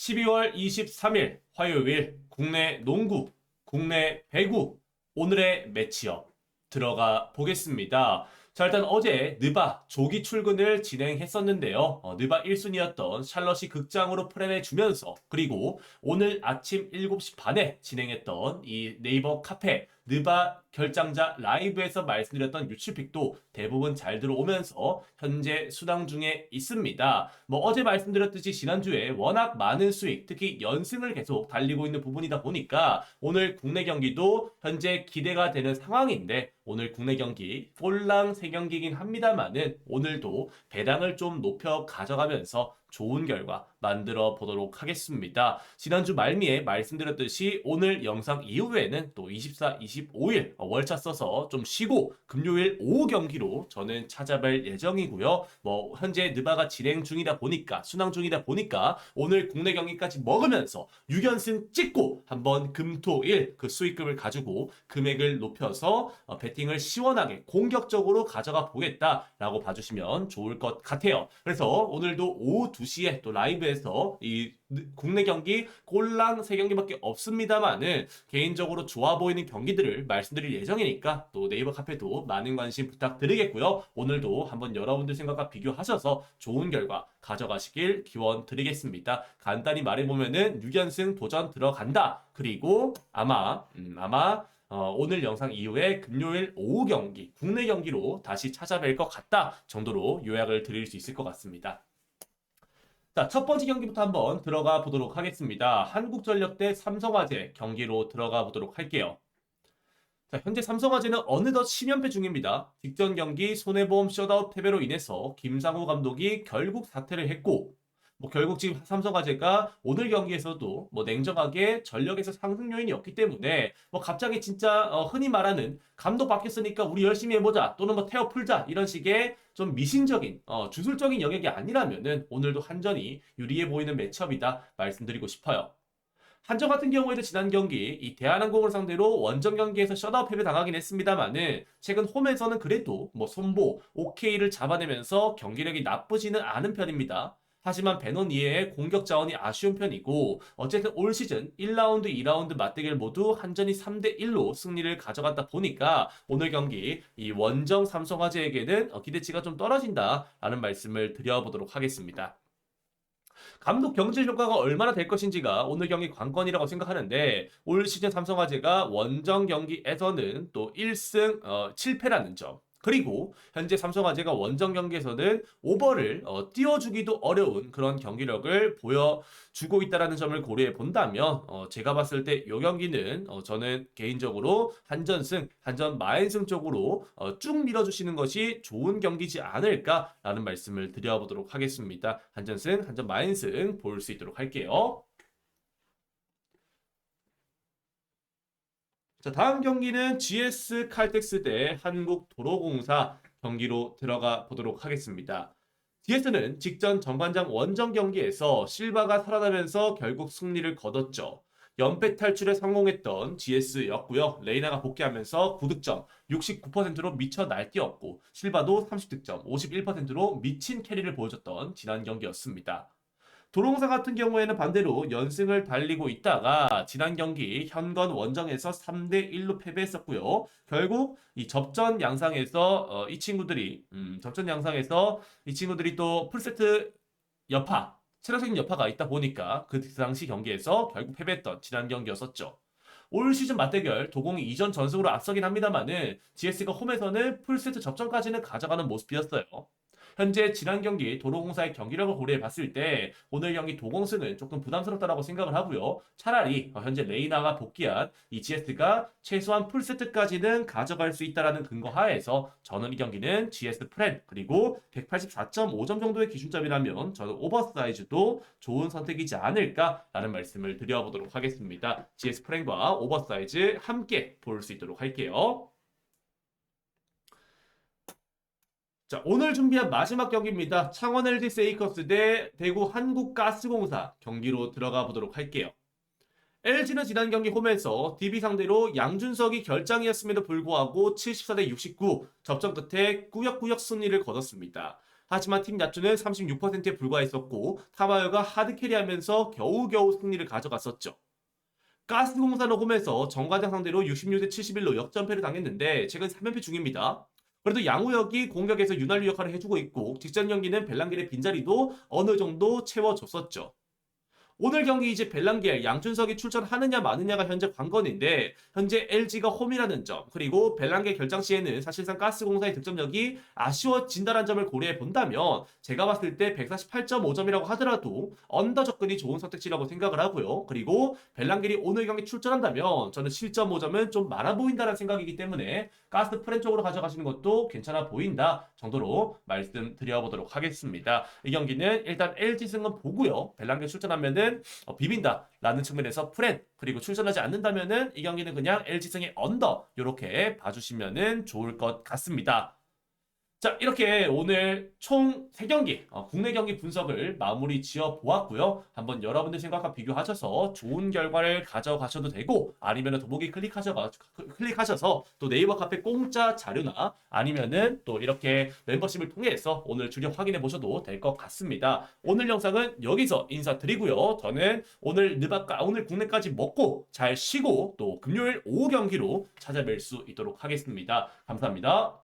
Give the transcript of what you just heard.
12월 23일 화요일 국내 농구, 국내 배구 오늘의 매치업 들어가 보겠습니다. 자, 일단 어제 느바 조기 출근을 진행했었는데요. 어, 느바 1순위였던 샬럿이 극장으로 프렌해 주면서 그리고 오늘 아침 7시 반에 진행했던 이 네이버 카페 느바 결장자 라이브에서 말씀드렸던 유출픽도 대부분 잘 들어오면서 현재 수당 중에 있습니다. 뭐 어제 말씀드렸듯이 지난주에 워낙 많은 수익, 특히 연승을 계속 달리고 있는 부분이다 보니까 오늘 국내 경기도 현재 기대가 되는 상황인데 오늘 국내 경기 꼴랑 3경기긴 합니다만은 오늘도 배당을 좀 높여 가져가면서 좋은 결과 만들어 보도록 하겠습니다. 지난주 말미에 말씀드렸듯이 오늘 영상 이후에는 또 24, 25일 월차 써서 좀 쉬고 금요일 오후 경기로 저는 찾아뵐 예정이고요. 뭐 현재 느바가 진행 중이다 보니까 순항 중이다 보니까 오늘 국내 경기까지 먹으면서 6연승 찍고 한번 금토일 그 수익금을 가지고 금액을 높여서 어, 배팅을 시원하게 공격적으로 가져가 보겠다라고 봐주시면 좋을 것 같아요. 그래서 오늘도 오후 2시에 또 라이브에서 이 국내 경기 꼴랑 3경기밖에 없습니다만은 개인적으로 좋아 보이는 경기들을 말씀드릴 예정이니까 또 네이버 카페도 많은 관심 부탁드리겠고요. 오늘도 한번 여러분들 생각과 비교하셔서 좋은 결과 가져가시길 기원 드리겠습니다. 간단히 말해보면은 6연승 도전 들어간다. 그리고 아마 음, 아마 어, 오늘 영상 이후에 금요일 오후 경기, 국내 경기로 다시 찾아뵐 것 같다 정도로 요약을 드릴 수 있을 것 같습니다. 자, 첫 번째 경기부터 한번 들어가 보도록 하겠습니다. 한국전력 대 삼성화재 경기로 들어가 보도록 할게요. 자, 현재 삼성화재는 어느덧 10연패 중입니다. 직전 경기 손해보험 셧아웃 패배로 인해서 김상우 감독이 결국 사퇴를 했고, 뭐 결국 지금 삼성화재가 오늘 경기에서도 뭐 냉정하게 전력에서 상승 요인이 없기 때문에 뭐 갑자기 진짜 어, 흔히 말하는 감독 바뀌었으니까 우리 열심히 해보자 또는 뭐 태워 풀자 이런 식의 좀 미신적인 어, 주술적인 영역이 아니라면은 오늘도 한전이 유리해 보이는 매첩이다 말씀드리고 싶어요. 한전 같은 경우에도 지난 경기 이 대한항공을 상대로 원정 경기에서 셧아웃 패배 당하긴 했습니다만은 최근 홈에서는 그래도 뭐 손보, OK를 잡아내면서 경기력이 나쁘지는 않은 편입니다. 하지만 베논 이외의 공격 자원이 아쉬운 편이고 어쨌든 올 시즌 1라운드, 2라운드 맞대결 모두 한전이 3대 1로 승리를 가져갔다 보니까 오늘 경기 이 원정 삼성화재에게는 어, 기대치가 좀 떨어진다라는 말씀을 드려보도록 하겠습니다. 감독 경질 효과가 얼마나 될 것인지가 오늘 경기 관건이라고 생각하는데 올 시즌 삼성화재가 원정 경기에서는 또 1승 어, 7패라는 점. 그리고 현재 삼성화재가 원정 경기에서는 오버를 어, 띄워주기도 어려운 그런 경기력을 보여주고 있다는 점을 고려해 본다면 어, 제가 봤을 때 이 경기는 어, 저는 개인적으로 한전승, 한전 마인승 쪽으로 어, 쭉 밀어주시는 것이 좋은 경기지 않을까라는 말씀을 드려보도록 하겠습니다. 한전승, 한전 마인승 볼 수 있도록 할게요. 자, 다음 경기는 GS 칼텍스 대 한국도로공사 경기로 들어가 보도록 하겠습니다. GS는 직전 정관장 원정 경기에서 실바가 살아나면서 결국 승리를 거뒀죠. 연패 탈출에 성공했던 GS였고요. 레이나가 복귀하면서 9득점, 69%로 미쳐 날뛰었고 실바도 30득점, 51%로 미친 캐리를 보여줬던 지난 경기였습니다. 도롱사 같은 경우에는 반대로 연승을 달리고 있다가 지난 경기 현건 원정에서 3대 1로 패배했었고요. 결국 이 접전 양상에서 어, 이 친구들이 음, 접전 양상에서 이 친구들이 또 풀세트 여파 체력적인 여파가 있다 보니까 그 당시 경기에서 결국 패배했던 지난 경기였었죠. 올 시즌 맞대결 도공이 이전 전승으로 앞서긴 합니다만은 GS가 홈에서는 풀세트 접전까지는 가져가는 모습이었어요. 현재 지난 경기 도로공사의 경기력을 고려해 봤을 때 오늘 경기 도공승은 조금 부담스럽다라고 생각을 하고요. 차라리 어, 현재 레이나가 복귀한 이 GS가 최소한 풀세트까지는 가져갈 수 있다라는 근거 하에서 저는 이 경기는 GS 프렌 그리고 184.5점 정도의 기준점이라면 저는 오버사이즈도 좋은 선택이지 않을까라는 말씀을 드려보도록 하겠습니다. GS 프렌과 오버사이즈 함께 볼 수 있도록 할게요. 자, 오늘 준비한 마지막 경기입니다. 창원 LG 세이커스 대 대구 한국가스공사 경기로 들어가 보도록 할게요. LG는 지난 경기 홈에서 DB 상대로 양준석이 결장이었음에도 불구하고 74대 69 접전 끝에 꾸역꾸역 승리를 거뒀습니다. 하지만 팀 야투는 36%에 불과했었고 타마요가 하드캐리하면서 겨우겨우 승리를 가져갔었죠. 가스공사는 홈에서 정관장 상대로 66대 71로 역전패를 당했는데 최근 3연패 중입니다. 그래도 양우혁이 공격에서 윤활유 역할을 해주고 있고 직전 경기는 벨랑겔의 빈자리도 어느 정도 채워줬었죠. 오늘 경기 이제 벨랑겔, 양준석이 출전하느냐 마느냐가 현재 관건인데 현재 LG가 홈이라는 점 그리고 벨랑겔 결장 시에는 사실상 가스공사의 득점력이 아쉬워진다는 점을 고려해 본다면 제가 봤을 때 148.5점이라고 하더라도 언더 접근이 좋은 선택지라고 생각을 하고요. 그리고 벨랑겔이 오늘 경기 출전한다면 저는 7.5점은 좀 많아 보인다는 생각이기 때문에 가스 프렌 쪽으로 가져가시는 것도 괜찮아 보인다 정도로 말씀드려보도록 하겠습니다. 이 경기는 일단 LG 승은 보고요. 벨랑겔 출전하면은 어, 비빈다라는 측면에서 프렌 그리고 출전하지 않는다면은 이 경기는 그냥 LG 승의 언더 이렇게 봐주시면은 좋을 것 같습니다. 자, 이렇게 오늘 총 3경기, 어, 국내 경기 분석을 마무리 지어 보았고요. 한번 여러분들 생각과 비교하셔서 좋은 결과를 가져가셔도 되고, 아니면 더보기 클릭하셔, 클릭하셔서 또 네이버 카페 공짜 자료나 아니면은 또 이렇게 멤버십을 통해서 오늘 주력 확인해 보셔도 될 것 같습니다. 오늘 영상은 여기서 인사드리고요. 저는 오늘 느바까, 오늘 국내까지 먹고 잘 쉬고 또 금요일 오후 경기로 찾아뵐 수 있도록 하겠습니다. 감사합니다.